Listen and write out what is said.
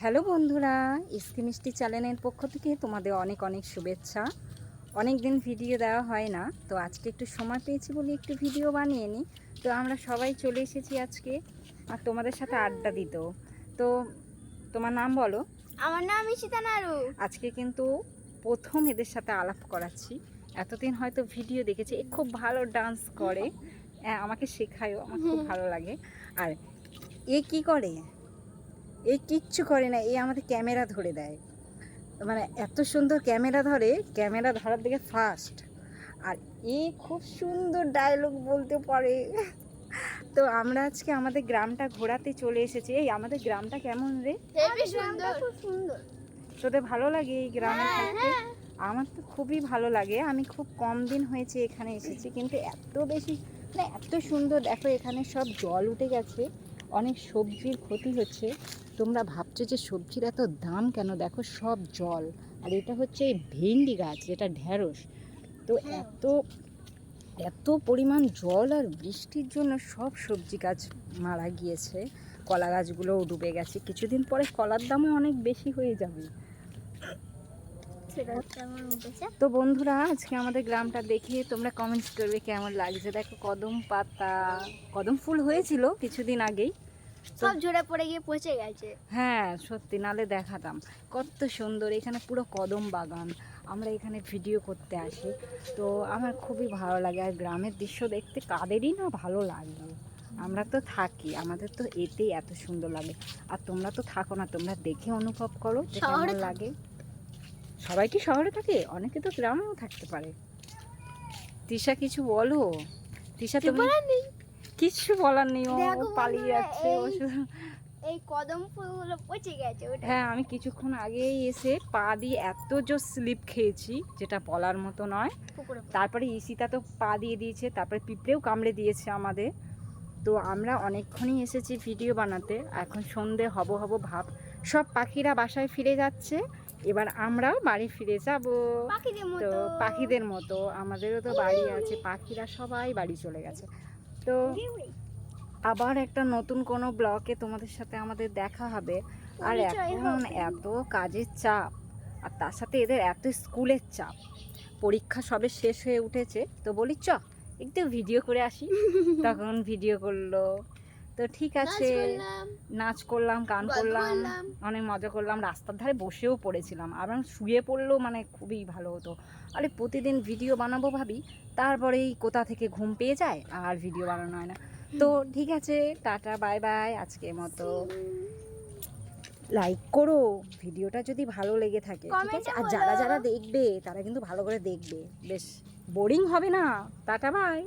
Hello বন্ধুরা ইস্কি মিষ্টি চ্যানেলের পক্ষ থেকে তোমাদের অনেক অনেক শুভেচ্ছা। অনেক দিন ভিডিও দেওয়া হয় না তো আজকে একটু সময় পেয়েছি বলে একটু ভিডিও বানিয়ে নিই। তো আমরা সবাই চলে এসেছি আজকে আর তোমাদের সাথে আড্ডা দিত। তো তোমার নাম বলো? আমার নাম ঈশিতা নাড়ু। আজকে কিন্তু প্রথম এদের সাথে আলাপ করাচ্ছি। এতদিন হয়তো ভিডিও দেখেছি এ খুব ভালো ডান্স করে। হ্যাঁ, আমাকে শেখায়ও আমার খুব ভালো লাগে। আর এ কি করে? এ কিচ্ছু করে না এ আমাদের ক্যামেরা ধরে দেয়। মানে এত সুন্দর ক্যামেরা ধরে ক্যামেরা ধরার দিকে ফার্স্ট আর এ খুব সুন্দর ডায়লগ বলতে পারে। তো আমরা আজকে আমাদের গ্রামটা ঘোরাতে চলে এসেছি। এই আমাদের গ্রামটা কেমন রে? সুন্দর। তোদের ভালো লাগে এই গ্রামে হ্যাঁ, থাকতে? হ্যাঁ। আমার তো খুবই ভালো লাগে। আমি খুব কম দিন হয়েছে এখানে এসেছি কিন্তু এত বেশি মানে এত সুন্দর। দেখো এখানে সব জল উঠে গেছে। অনেক সবজির ক্ষতি হচ্ছে। তোমরা ভাবছ যে সবজির এত দাম কেন? দেখো সব জল। আর এটা হচ্ছে ভেন্ডি গাছ যেটা ঢ্যাঁড়স তো এত এত পরিমাণ জল আর বৃষ্টির জন্য সব সবজি গাছ মারা গিয়েছে। কলা গাছগুলোও ডুবে গেছে। কিছুদিন পরে কলার দামও অনেক বেশি হয়ে যাবে। তো বন্ধুরা আজকে আমাদের গ্রামটা দেখে তোমরা কমেন্টস করবে কেমন লাগছে। দেখো কদম পাতা কদম ফুল হয়েছিল কিছুদিন আগেই। সব ঝরে পড়ে গিয়ে পচে গেছে। হ্যাঁ সত্যি নালে দেখাতাম। কত সুন্দর এখানে পুরো কদম বাগান। আমরা এখানে ভিডিও করতে আসি। তো আমার খুবই ভালো লাগে আর গ্রামের দৃশ্য দেখতে কাদেরই না ভালো লাগে। আমরা তো থাকি আমাদের তো এতেই এত সুন্দর লাগে। আর তোমরা তো থাকো না তোমরা দেখে অনুভব করো কেমন লাগে। সবাই কি শহরে থাকে? অনেকে তো গ্রামেও থাকতে পারে। তিশা কিছু বলো? তিশা তুমি কিচ্ছু বলার নেই ও পালিয়ে যাচ্ছে ও এই- শুধু এই কদম ফুলগুলো পচে গেছে ওটা। হ্যাঁ আমি কিছুক্ষণ আগেই এসে পা দিয়ে এত জোর স্লিপ খেয়েছি যেটা বলার মতো নয়। তারপরে ইসিতা তো পা দিয়ে দিয়েছে তারপরে পিঁপড়েও কামড়ে দিয়েছে আমাদের। তো আমরা অনেকক্ষণই এসেছি ভিডিও বানাতে এখন সন্ধে হব হব ভাব। সব পাখিরা বাসায় ফিরে যাচ্ছে এবার আমরাও বাড়ি ফিরে যাব। তো পাখিদের মতো আমাদেরও তো বাড়ি আছে পাখিরা সবাই বাড়ি চলে গেছে। তো আবার একটা নতুন কোনো ব্লকে তোমাদের সাথে আমাদের দেখা হবে। আর এখন এত কাজের চাপ আর তার সাথে এদের এত স্কুলের চাপ। পরীক্ষা সবে শেষ হয়ে উঠেছে তো বলি চ একটু ভিডিও করে আসি। তখন ভিডিও করল। তো ঠিক আছে। নাচ করলাম গান করলাম। অনেক মজা করলাম। রাস্তার ধারে বসেও পড়েছিলাম। আর শুয়ে পড়লেও মানে খুবই ভালো হতো। আরে প্রতিদিন ভিডিও বানাবো ভাবি তারপরেই কোথা থেকে ঘুম পেয়ে যায় আর ভিডিও বানানো হয় না। তো ঠিক আছে টাটা বাই বাই আজকের মতো। লাইক করো ভিডিওটা যদি ভালো লেগে থাকে ঠিক আছে? আর যারা যারা দেখবে তারা কিন্তু ভালো করে দেখবে। বেশ বোরিং হবে না। Tata bye.